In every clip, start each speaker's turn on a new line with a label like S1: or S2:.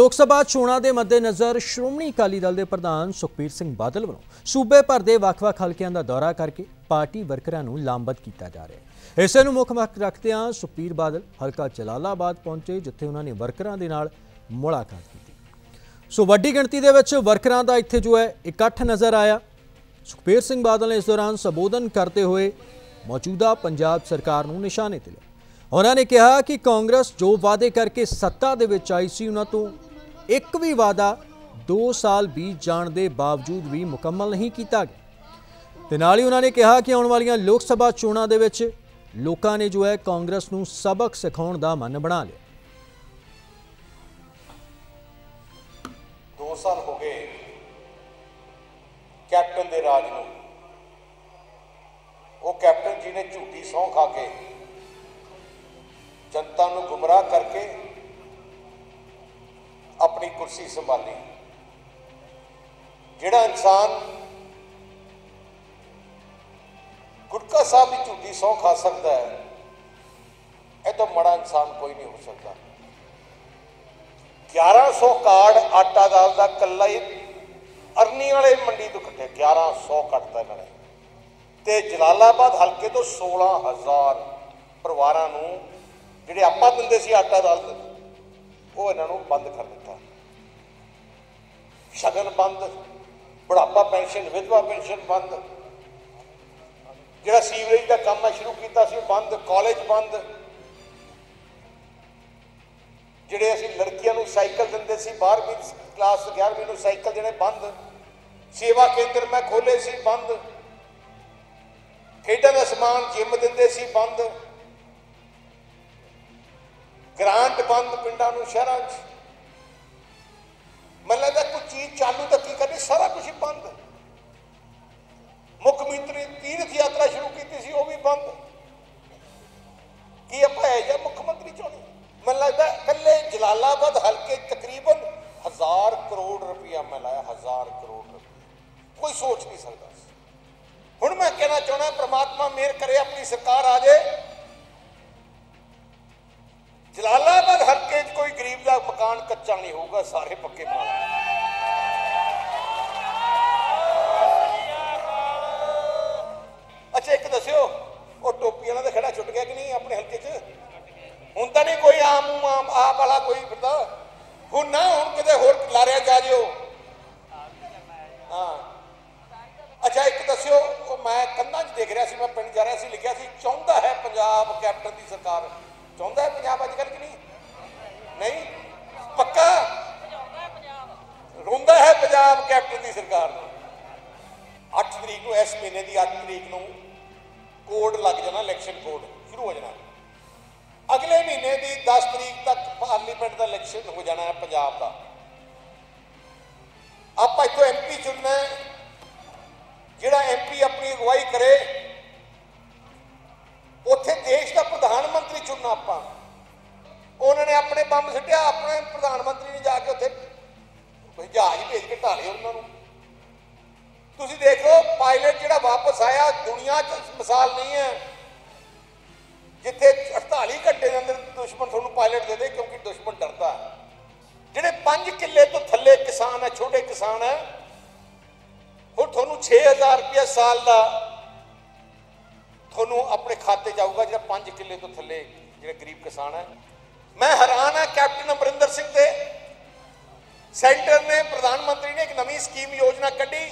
S1: ਲੋਕ ਸਭਾ ਚੋਣਾਂ ਦੇ ਮੱਦੇਨਜ਼ਰ ਸ਼੍ਰੋਮਣੀ ਅਕਾਲੀ ਦਲ ਦੇ ਪ੍ਰਧਾਨ ਸੁਖਬੀਰ ਸਿੰਘ ਬਾਦਲ ਵੱਲੋਂ ਸੂਬੇ ਭਰ ਦੇ ਵੱਖ-ਵੱਖ ਹਲਕਿਆਂ ਦਾ ਦੌਰਾ ਕਰਕੇ ਪਾਰਟੀ ਵਰਕਰਾਂ ਨੂੰ ਲਾਮਬਦ ਕੀਤਾ ਜਾ ਰਿਹਾ ਹੈ। ਇਸੇ ਨੂੰ ਮੁੱਖ ਮੱਖ ਰੱਖਦਿਆਂ ਸੁਖਬੀਰ ਬਾਦਲ ਹਲਕਾ ਜਲਾਲਾਬਾਦ ਪਹੁੰਚੇ, ਜਿੱਥੇ ਉਹਨਾਂ ਨੇ ਵਰਕਰਾਂ ਦੇ ਨਾਲ ਮੁਲਾਕਾਤ ਕੀਤੀ। ਸੋ ਵੱਡੀ ਗਿਣਤੀ ਦੇ ਵਿੱਚ ਵਰਕਰਾਂ ਦਾ ਇੱਥੇ ਜੋ ਹੈ, ਇਕੱਠ ਨਜ਼ਰ ਆਇਆ। ਸੁਖਬੀਰ ਸਿੰਘ ਬਾਦਲ ਨੇ ਇਸ ਦੌਰਾਨ ਸੰਬੋਧਨ ਕਰਦੇ ਹੋਏ ਮੌਜੂਦਾ ਪੰਜਾਬ ਸਰਕਾਰ ਨੂੰ ਨਿਸ਼ਾਨੇ ਤੇ ਲਿਆ। ਉਹਨਾਂ ਨੇ ਕਿਹਾ ਕਿ ਕਾਂਗਰਸ ਜੋ ਵਾਅਦੇ ਕਰਕੇ ਸੱਤਾ ਦੇ ਵਿੱਚ ਆਈ ਸੀ, ਉਹਨਾਂ ਤੋਂ ਇੱਕ ਵੀ ਵਾਅਦਾ 2 ਸਾਲ ਬੀਤ ਜਾਣ ਦੇ ਬਾਵਜੂਦ ਵੀ ਮੁਕੰਮਲ ਨਹੀਂ ਕੀਤਾ ਗਿਆ। ਤੇ ਨਾਲ ਹੀ ਉਹਨਾਂ ਨੇ ਕਿਹਾ ਕਿ ਆਉਣ ਵਾਲੀਆਂ ਲੋਕ ਸਭਾ ਚੋਣਾਂ ਦੇ ਵਿੱਚ ਲੋਕਾਂ ਨੇ ਜੋ ਹੈ ਕਾਂਗਰਸ ਨੂੰ ਸਬਕ ਸਿਖਾਉਣ ਦਾ ਮਨ ਬਣਾ ਲਿਆ।
S2: 2 ਸਾਲ ਹੋ ਗਏ ਕੈਪਟਨ ਦੇ ਰਾਜ ਨੂੰ। ਉਹ ਕੈਪਟਨ ਜੀ ਨੇ ਝੂਠੀ ਸਹੁੰ ਖਾ ਕੇ ਜਨਤਾ ਨੂੰ ਗੁੰਮਰਾਹ ਕਰਕੇ ਆਪਣੀ ਕੁਰਸੀ ਸੰਭਾਲੀ। ਜਿਹੜਾ ਇਨਸਾਨ ਗੁਟਕਾ ਸਾਹਿਬ ਦੀ ਝੂਠੀ ਸਹੁੰ ਖਾ ਸਕਦਾ ਹੈ, ਇਹ ਤਾਂ ਮੜਾ ਇਨਸਾਨ ਕੋਈ ਨਹੀਂ ਹੋ ਸਕਦਾ। 1100 ਕਾਰਡ ਆਟਾ ਦਾਲ ਦਾ ਕੱਲਾ ਹੀ ਅਰਨੀ ਵਾਲੇ ਮੰਡੀ ਤੋਂ ਕੱਟੇ 1100 ਕੱਟਦਾ ਇਹਨਾਂ ਨੇ। ਤੇ ਜਲਾਲਾਬਾਦ ਹਲਕੇ ਤੋਂ 16000 ਪਰਿਵਾਰਾਂ ਨੂੰ ਜਿਹੜੇ ਆਪਾਂ ਦਿੰਦੇ ਸੀ ਆਟਾ ਦਾਲ ਉਹ ਇਹਨਾਂ ਨੂੰ ਬੰਦ ਕਰ ਦਿੱਤਾ। ਸ਼ਗਨ ਬੰਦ, ਬੁਢਾਪਾ ਪੈਨਸ਼ਨ, ਵਿਧਵਾ ਪੈਨਸ਼ਨ ਬੰਦ। ਜਿਹੜਾ ਸੀਵਰੇਜ ਦਾ ਕੰਮ ਹੈ ਸ਼ੁਰੂ ਕੀਤਾ ਸੀ, ਉਹ ਬੰਦ, ਕਾਲਜ ਬੰਦ। ਜਿਹੜੇ ਅਸੀਂ ਲੜਕੀਆਂ ਨੂੰ ਸਾਈਕਲ ਦਿੰਦੇ ਸੀ 12ਵੀਂ ਕਲਾਸ 11ਵੀਂ ਨੂੰ ਸਾਈਕਲ ਦੇਣੇ ਬੰਦ। ਸੇਵਾ ਕੇਂਦਰ ਮੈਂ ਖੋਲੇ ਸੀ, ਬੰਦ। ਖੇਡਾਂ ਦਾ ਸਮਾਨ ਜਿੰਮ ਦਿੰਦੇ ਸੀ, ਬੰਦ। ਗ੍ਰਾਂਟ ਬੰਦ ਪਿੰਡਾਂ ਨੂੰ, ਸ਼ਹਿਰਾਂ 'ਚ ਕਹਿਣਾ ਚਾਹੁੰਦਾ ਪ੍ਰਮਾਤਮਾ ਮਿਹਰ ਕਰੇ, ਆਪਣੀ ਸਰਕਾਰ ਆ ਜਾਏ। ਜਲਾਲਾਬਾਦ ਹਲਕੇ 'ਚ ਕੋਈ ਗਰੀਬ ਦਾ ਮਕਾਨ ਕੱਚਾ ਨਹੀਂ ਹੋਊਗਾ, ਸਾਰੇ ਪੱਕੇ ਮਕਾਨ ਅੱਛਾ, ਇੱਕ ਦੱਸਿਓ, ਉਹ ਟੋਪੀ ਵਾਲਾ ਤਾਂ ਖੜਾ ਛੁੱਟ ਗਿਆ ਕਿ ਨਹੀਂ ਆਪਣੇ ਹਲਕੇ 'ਚ? ਹੁਣ ਤਾਂ ਨਹੀਂ ਕੋਈ ਆਮ ਆਮ, ਆਪ ਵਾਲਾ ਕੋਈ ਫਿਰਦਾ। ਹੁਣ ਨਾ, ਹੁਣ ਕਿਤੇ ਹੋਰ ਲਾਰਿਆ ਜਾ ਜਿਓ। ਹਾਂ। ਅੱਛਾ, ਇੱਕ ਦੱਸਿਓ, ਉਹ ਮੈਂ ਕੰਨਾਂ 'ਚ ਦੇਖ ਰਿਹਾ ਸੀ, ਮੈਂ ਪਿੰਡ ਜਾ ਰਿਹਾ ਸੀ, ਲਿਖਿਆ ਸੀ, ਚਾਹੁੰਦਾ ਹੈ ਪੰਜਾਬ ਕੈਪਟਨ ਦੀ ਸਰਕਾਰ। ਚਾਹੁੰਦਾ ਹੈ ਪੰਜਾਬ ਅੱਜ ਕੱਲ੍ਹ ਕਿ ਨਹੀਂ? ਨਹੀਂ? ਪੱਕਾ? ਰੋਂਦਾ ਹੈ ਪੰਜਾਬ ਕੈਪਟਨ ਦੀ ਸਰਕਾਰ ਨੂੰ। 8 ਤਰੀਕ ਨੂੰ, ਇਸ ਮਹੀਨੇ ਦੀ 8 ਤਰੀਕ ਨੂੰ ਕੋਡ ਲੱਗ ਜਾਣਾ ਇਲੈਕਸ਼ਨ ਕੋਡ, ਸ਼ੁਰੂ ਹੋ ਜਾਣਾ। ਅਗਲੇ ਮਹੀਨੇ ਦੀ 10 ਤਰੀਕ ਤੱਕ ਪਾਰਲੀਮੈਂਟ ਦਾ ਇਲੈਕਸ਼ਨ ਹੋ ਜਾਣਾ ਹੈ ਪੰਜਾਬ ਦਾ। ਬੰਬ ਸਿੱਟਿਆ, ਆਪਣੇ ਪ੍ਰਧਾਨ ਮੰਤਰੀ ਨੇ ਜਾ ਕੇ ਉੱਥੇ ਜਹਾਜ਼ ਭੇਜ ਕੇ ਢਾਲੇ ਉਹਨਾਂ ਨੂੰ। ਤੁਸੀਂ ਦੇਖ ਲਓ ਪਾਇਲਟ ਜਿਹੜਾ ਵਾਪਸ ਆਇਆ, ਦੁਨੀਆ 'ਚ ਮਿਸਾਲ ਨਹੀਂ ਹੈ। ਜਿੱਥੇ 48 ਘੰਟੇ ਦੇ ਅੰਦਰ ਦੁਸ਼ਮਣ ਤੁਹਾਨੂੰ ਪਾਇਲਟ ਦੇ ਦੇ, ਕਿਉਂਕਿ ਦੁਸ਼ਮਣ ਡਰਦਾ ਜਿਹੜੇ 5 ਕਿੱਲੇ ਤੋਂ ਥੱਲੇ ਕਿਸਾਨ ਹੈ, ਛੋਟੇ ਕਿਸਾਨ ਹੈ ਉਹ ਤੁਹਾਨੂੰ 6000 ਰੁਪਏ ਸਾਲ ਦਾ ਤੁਹਾਨੂੰ ਆਪਣੇ ਖਾਤੇ 'ਚ ਆਊਗਾ ਜਿਹੜਾ 5 ਕਿੱਲੇ ਤੋਂ ਥੱਲੇ ਜਿਹੜੇ ਗਰੀਬ ਕਿਸਾਨ ਹੈ। ਮੈਂ ਹੈਰਾਨ ਹਾਂ ਕੈਪਟਨ ਅਮਰਿੰਦਰ ਸਿੰਘ ਦੇ ਸੈਂਟਰ ਨੇ ਪ੍ਰਧਾਨ ਮੰਤਰੀ ਨੇ ਇੱਕ ਨਵੀਂ ਸਕੀਮ ਯੋਜਨਾ ਕੱਢੀ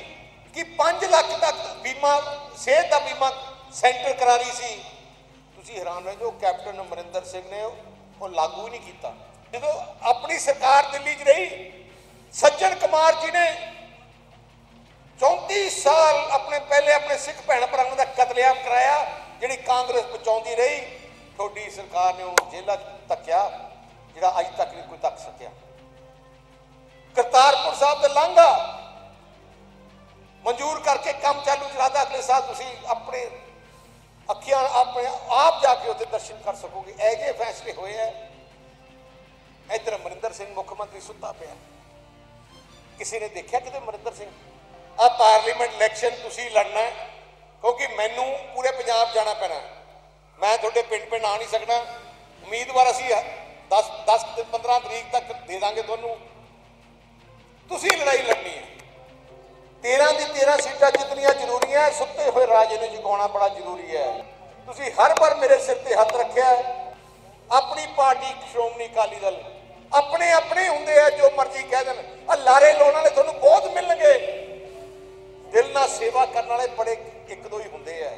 S2: ਕਿ 5 ਲੱਖ ਤੱਕ ਬੀਮਾ, ਸਿਹਤ ਦਾ ਬੀਮਾ ਸੈਂਟਰ ਕਰਾ ਰਹੀ ਸੀ। ਤੁਸੀਂ ਹੈਰਾਨ ਹੋ ਜੋ ਕੈਪਟਨ ਅਮਰਿੰਦਰ ਸਿੰਘ ਨੇ ਉਹ ਲਾਗੂ ਹੀ ਨਹੀਂ ਕੀਤਾ। ਜਦੋਂ ਆਪਣੀ ਸਰਕਾਰ ਦਿੱਲੀ 'ਚ ਰਹੀ, ਸੱਜਣ ਕੁਮਾਰ ਜੀ ਨੇ 34 ਸਾਲ ਆਪਣੇ ਪਹਿਲੇ ਆਪਣੇ ਸਿੱਖ ਭੈਣ ਭਰਾਵਾਂ ਦਾ ਕਤਲੇਆਮ ਕਰਾਇਆ, ਜਿਹੜੀ ਕਾਂਗਰਸ ਬਚਾਉਂਦੀ ਰਹੀ। ਸਰਕਾਰ ਨੇ ਉਹ ਜੇਲ੍ਹਾਂ 'ਚ ਧੱਕਿਆ, ਜਿਹੜਾ ਅੱਜ ਤੱਕ ਨਹੀਂ ਕੋਈ ਧੱਕ ਸਕਿਆ। ਕਰਤਾਰਪੁਰ ਸਾਹਿਬ ਦਾ ਲਾਂਘਾ ਮਨਜ਼ੂਰ ਕਰਕੇ ਕੰਮ ਚਾਲੂ ਚਲਾਦਾ ਅਗਲੇ ਸਾਲ ਤੁਸੀਂ ਆਪਣੇ ਅੱਖੀਆਂ, ਆਪਣੇ ਆਪ ਜਾ ਕੇ ਉੱਥੇ ਦਰਸ਼ਨ ਕਰ ਸਕੋਗੇ। ਇਹ ਜਿਹੇ ਫੈਸਲੇ ਹੋਏ ਐ ਇੱਧਰ ਅਮਰਿੰਦਰ ਸਿੰਘ ਮੁੱਖ ਮੰਤਰੀ ਸੁੱਤਾ ਪਿਆ। ਕਿਸੇ ਨੇ ਦੇਖਿਆ ਕਿਤੇ ਅਮਰਿੰਦਰ ਸਿੰਘ? ਆ ਪਾਰਲੀਮੈਂਟ ਇਲੈਕਸ਼ਨ ਤੁਸੀਂ ਲੜਨਾ ਕਿਉਂਕਿ ਮੈਨੂੰ ਪੂਰੇ ਪੰਜਾਬ ਜਾਣਾ ਪੈਣਾ ਮੈਂ ਤੁਹਾਡੇ ਪਿੰਡ ਪਿੰਡ ਆ ਨਹੀਂ ਸਕਦਾ। ਉਮੀਦਵਾਰ ਅਸੀਂ 10 10 15 ਤਰੀਕ ਤੱਕ ਦੇ ਦਾਂਗੇ ਤੁਹਾਨੂੰ। ਤੁਸੀਂ ਲੜਾਈ ਲੜਨੀ ਹੈ। 13 ਦੀ 13 ਸੀਟਾਂ ਜਿੱਤਣੀਆਂ ਜ਼ਰੂਰੀ ਹੈ, ਸੁੱਤੇ ਹੋਏ ਰਾਜੇ ਨੂੰ ਜਗਾਉਣਾ ਬੜਾ ਜ਼ਰੂਰੀ ਹੈ। ਤੁਸੀਂ ਹਰ ਵਾਰ ਮੇਰੇ ਸਿਰ ਤੇ ਹੱਥ ਰੱਖਿਆ ਆਪਣੀ ਪਾਰਟੀ ਸ਼੍ਰੋਮਣੀ ਅਕਾਲੀ ਦਲ ਆਪਣੇ ਆਪਣੇ ਹੁੰਦੇ ਆ, ਜੋ ਮਰਜ਼ੀ ਕਹਿ ਦੇਣ। ਆ ਲਾਰੇ ਲਾਉਣ ਵਾਲੇ ਤੁਹਾਨੂੰ ਬਹੁਤ ਮਿਲਣਗੇ। ਦਿਲ ਨਾਲ ਸੇਵਾ ਕਰਨ ਵਾਲੇ ਬੜੇ ਇੱਕ ਦੋ ਹੀ ਹੁੰਦੇ ਹੈ